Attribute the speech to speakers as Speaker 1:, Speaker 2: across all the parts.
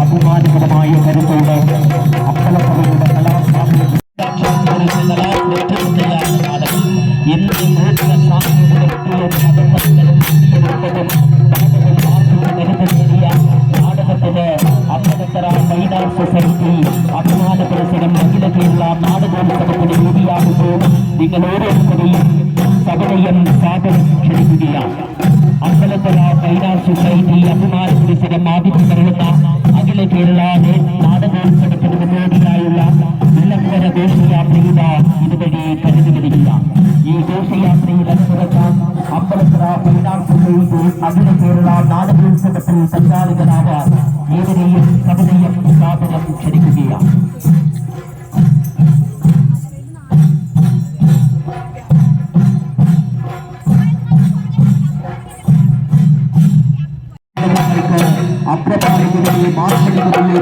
Speaker 1: അഭിമാനകരമായ കരുത്തോടെ അമ്പലപ്പുഴയുടെ വേദിയാകുമ്പോൾ നിങ്ങൾ ഓരോരുത്തരെയും സകലയും സ്വാഗതം ക്ഷണിക്കുകയാണ് അമ്പലത്തറ ഫൈനാൻസ് സൊസൈറ്റി അഭിമാന പുരസ്സരം ആദിത്യം നൽകുന്ന അഖില കേരള നാടകോത്സവത്തിന് മുന്നോടിയായുള്ള വിളംബര ഘോഷയാത്രയുടെ ഇതുവഴി കരുതി വരിക ഈ ഘോഷയാത്രയിൽ അണിനിരക്കാൻ അമ്പലത്തറ ഫൈനാൻസ് സൊസൈറ്റി അഖില കേരള നാടകോത്സവത്തിൽ പങ്കാളികളാവാൻ ഏവരെയും സകലയും സാദരം ക്ഷണിക്കുകയാണ്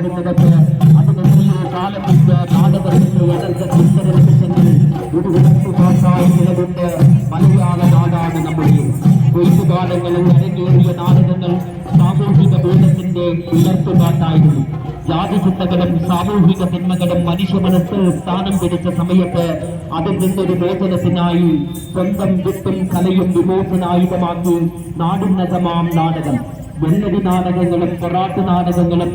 Speaker 1: മനസ്സുപാടുന്നതൊക്കെ അതിനെത്രയോ കാലം മുമ്പ് നാടകത്തിന്റെ യഥാർത്ഥ ചിന്തന നിമിഷങ്ങൾ ഒരു വിളക്ക് ഭാഷായി നിലകൊണ്ട് മലയാള നാടാണ് നമ്മുടെ കൊയ്ത്തുകാലങ്ങളിൽ അരങ്ങേറിയ നാടകങ്ങൾ സാമൂഹിക ബോധത്തിന്റെ ഉയർത്തുകാട്ടായിരുന്നു ജാതി ചിന്തകളും സാമൂഹിക തിന്മകളും മനുഷ്യ മനസ്സിൽ സ്ഥാനം പിടിച്ച സമയത്ത് അതിൽ നിന്നൊരു മോചനത്തിനായി സ്വന്തം വിത്തും കലയും വിമോചനായുധമാക്കി നാടുന്നതമാം നാടകം വെള്ളരി നാടകങ്ങളും പൊറാട്ട് നാടകങ്ങളും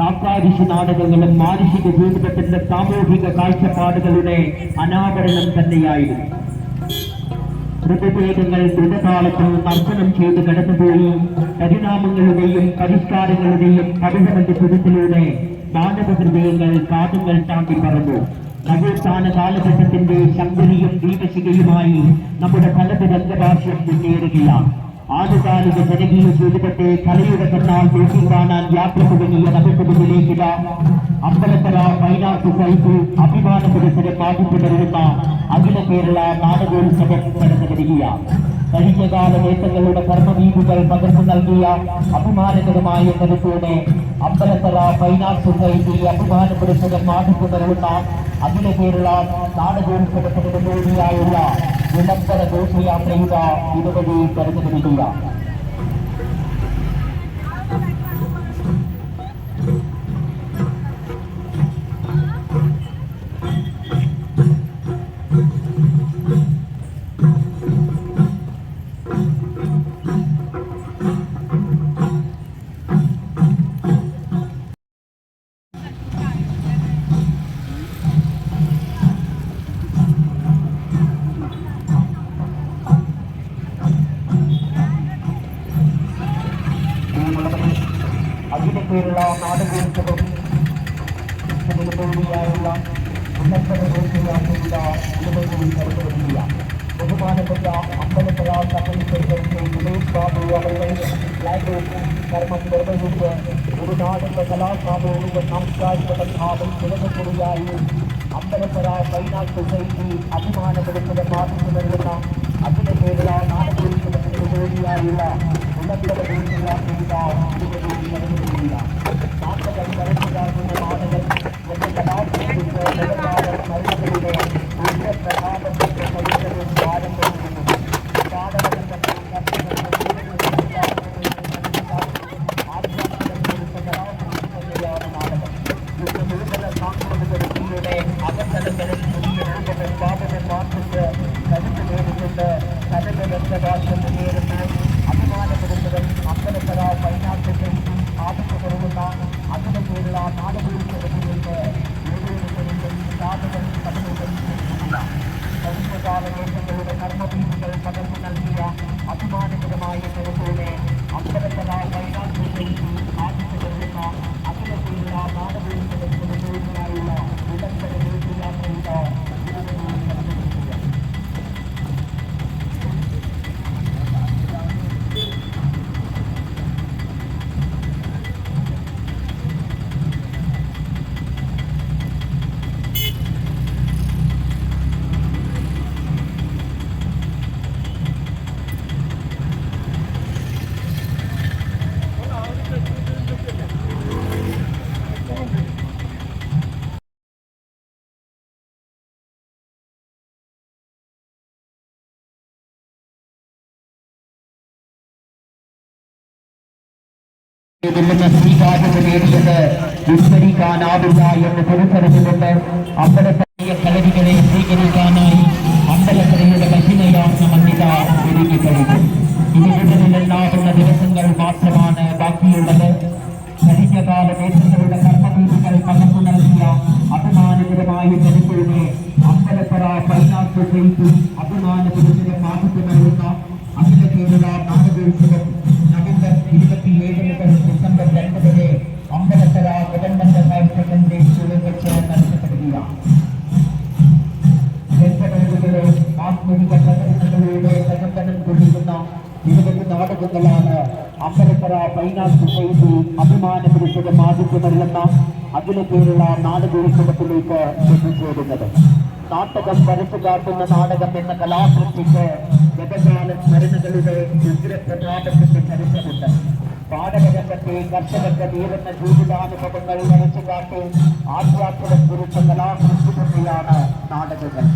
Speaker 1: കാക്കാരിഷി നാടകങ്ങളും മാനുഷിക ജീവിതത്തിന്റെ സാമൂഹിക കാഴ്ചപ്പാടുകളുടെ അനാവരണം തന്നെയായിരുന്നു. മൃതദേഹങ്ങൾ ദൃഢകാലത്ത് നർത്തനം ചെയ്ത് കടന്നുപോയി. പരിണാമങ്ങളുടെയും പരിഷ്കാരങ്ങളുടെയും കവിതമന്റെ ചുരുത്തിലൂടെ മാനവഹൃദയങ്ങൾ കാതുകൾ താണ്ടി പറന്നു. നവോത്ഥാന കാലഘട്ടത്തിന്റെ ശങ്കരിയും ദീപശികയുമായി നമ്മുടെ പലത് രംഗഭാഷ്യം മുന്നേറുകയാണ്. ആനുകാലിക ജനകീയ ജീവിതത്തെ കലയുടെ കണ്ണാൽ നോക്കിക്കാണാൻ യാത്ര തുടങ്ങിയ നഗരത്തിലേക്കില്ല അമ്പലത്തല മൈനാർ സൊസൈറ്റി അഭിമാന പുരസ്സരം ആദ്യപ്പെടുന്ന അഖില കേരള നാടകോത്സവം നടന്നു വരികയ കഴിഞ്ഞകാല നേട്ടങ്ങളുടെ കർമ്മവീപുകൾ പകർന്നു നൽകിയ അഭിമാനകരമായ കരുത്തോടെ അമ്പലത്തറ ഫൈനാൻസ് സൊസൈറ്റി അഭിമാന പുരസ്സരം ആദ്യപ്പെടുന്ന അഖില കേരള നാടകോത്സവത്തിന് മുന്നോടിയായുള്ള വിളംബര ഘോഷയാത്രയുടെ ഇരുപതിൽ കടന്നു വരിക അഖില കേരള നാടകോത്സവം ഇതിനുവേണ്ടിയായുള്ള ഉന്നത ഘോഷയാത്രയുടെ ഇടവഴി കടന്നുവരിക ബഹുമാനപ്പെട്ട അമ്പലപ്പുഴ കമ്മ്യൂണിസ്റ്റ് സുരേഷ് ബാബു അവരുടെ ഫ്ലാഗ് കർമ്മം നിർവഹിച്ച് ഒരു നാടിന്റെ കലാ സാമൂഹിക സാംസ്കാരിക പ്രഭാവം തിരഞ്ഞെടുക്കുകയായി അമ്പലപ്പുഴ ഫൈനാൻസ് സൊസൈറ്റി അഭിമാനപ്പെടുത്തുന്ന മാർഗം നൽകുന്ന അഖില കേരള നാടകോത്സവത്തിന് വേണ്ടിയായുള്ള ഉന്നത Thank you. ഇതിൽ നിന്ന് സ്വീകാര്യത നേടിയത് വിസ്മരിക്കാനാവില്ല എന്ന് തിരിച്ചറിഞ്ഞുകൊണ്ട് അമ്പലത്തറിയ കളരികളെ സ്വീകരിക്കാനായി അമ്പലത്തറയുടെ മഹിമയാർന്ന മന്ദിത ഒരുങ്ങി കഴിഞ്ഞു ഇനി മുതലെല്ലാവുന്ന ദിവസങ്ങൾ മാത്രമാണ് ബാക്കിയുള്ളത് കഴിഞ്ഞ കാല നേതൃത്വങ്ങളുടെ കർമ്മദീപികൾ പകർന്നു നൽകിയ അഭിമാനകരമായ നിരവധി നാടകങ്ങളാണ് അമ്പലത്തറ ഫൈനാൻസ് സൊസൈറ്റി അഭിമാനപുരത്തിന് മാധ്യമമല്ലെന്ന അഖില കേരള നാടകോത്സവത്തിലേക്ക് എത്തിച്ചേരുന്നത് നാടകം വരച്ചു കാട്ടുന്ന നാടകം എന്ന കലാസൃഷ്ടിക്ക് ഗതകാല സ്മരണകളുടെ ഉഗ്രപ്രതാപത്തിന്റെ ചരിത്രമുണ്ട് പാടകരംഗത്തെ കർഷകർക്ക് നേരുന്ന ജീവിതാനുഭവങ്ങൾ വരച്ചു കാട്ടി ആധ്യാത്മികം കുറിച്ച കലാസൃഷ്ടിയാണ് നാടകങ്ങൾ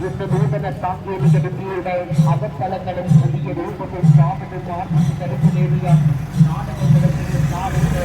Speaker 1: ഇന്ന് നൂതന സാങ്കേതിക വിദ്യയുടെ അകത്തലങ്ങളും പുതിയ രൂപത്തിൽ സ്വാമിനും ആർജിച്ച് കരുത്തു നേടിയ നാടകങ്ങളുടെ നാടിന്റെ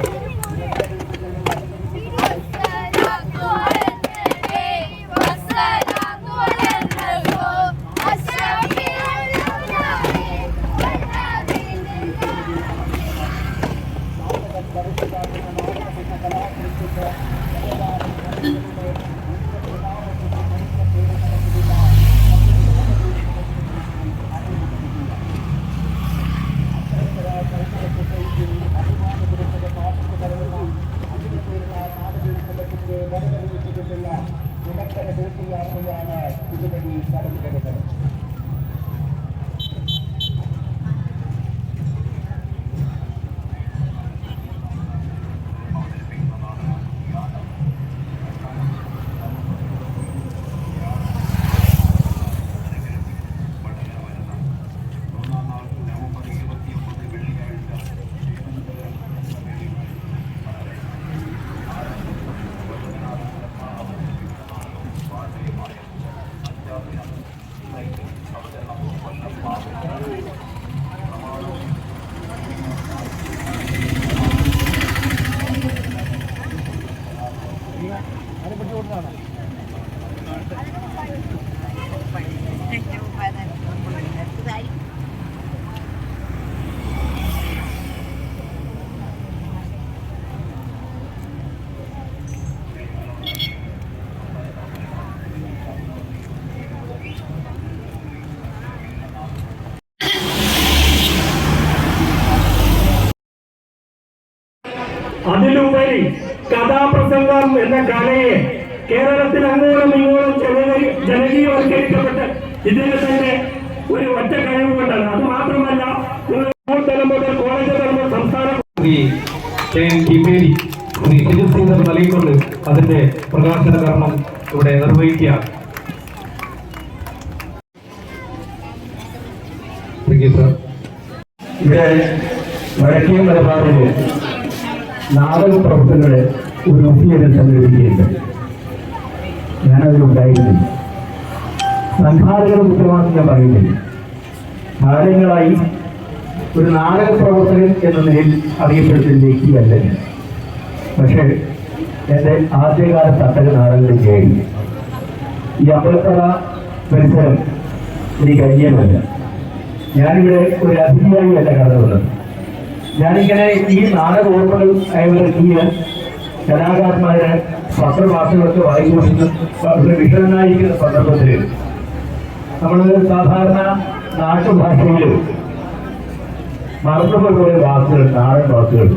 Speaker 2: അതിലുപരി കഥാപ്രസംഗം എന്ന കലയെ കേരളത്തിൽ അങ്ങോളം ഇങ്ങോളം ജനകീയ- ജനകീയവൽക്കരിക്കപ്പെട്ട് ഇതിനെ തന്നെ ഒരു ഒറ്റ കഴിവ് കൊണ്ടാണ് അത് മാത്രമല്ല കോളേജ് സംസ്ഥാന
Speaker 3: ശ്രീ നൽകിക്കൊണ്ട് അതിന്റെ പ്രകാശന കർമ്മം ഇവിടെ നിർവഹിക്കുകയാണ്.
Speaker 4: ഇവിടെ വടക്കേ മലബാറിൽ നാടക പ്രവർത്തനങ്ങളെ ഒരു ഒഫീസിനെ സംഘടിപ്പിക്കുന്നുണ്ട് ഞാനതിലുണ്ടായിരുന്നില്ല സംഘാടകരുടെ ഉത്തരവാദിത്വം ഞാൻ പറയുന്നില്ല. കാലങ്ങളായി ഒരു നാടക പ്രവർത്തകൻ എന്ന നിലയിൽ അറിയപ്പെടുന്ന വ്യക്തിയല്ല പക്ഷേ എന്റെ ആദ്യകാല തട്ടക നാടകങ്ങളിൽ കയറി ഈ അമ്പലത്തറ പരിസരം എനിക്ക് അന്യമല്ല ഞാനിവിടെ ഒരു അതിഥിയായി അല്ല കടന്നു വന്നത് ഞാനിങ്ങനെ ഈ നാടക ഓർമ്മകൾ അയവിറക്കിയ കലാകാരന്മാരെ പത്രവാർത്തകളൊക്കെ വായിക്കുന്നത് വളരെ വിഷമനായിരിക്കുന്ന സന്ദർഭത്തിൽ നമ്മൾ സാധാരണ നാട്ടുഭാഷയിൽ മറന്നുപോയ വാക്കുകൾ നാടൻ വാക്കുകൾ.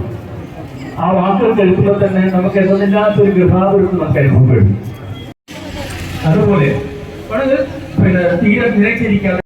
Speaker 4: ആ വാക്കുകൾ കേൾക്കുമ്പോൾ തന്നെ നമുക്ക് എന്നതില്ലാത്തൊരു ഗൃഹാപുരത്ത് നമുക്ക് അനുഭവപ്പെടും. അതുപോലെ അത് പിന്നെ തീരെ നിരച്ചിരിക്കാതെ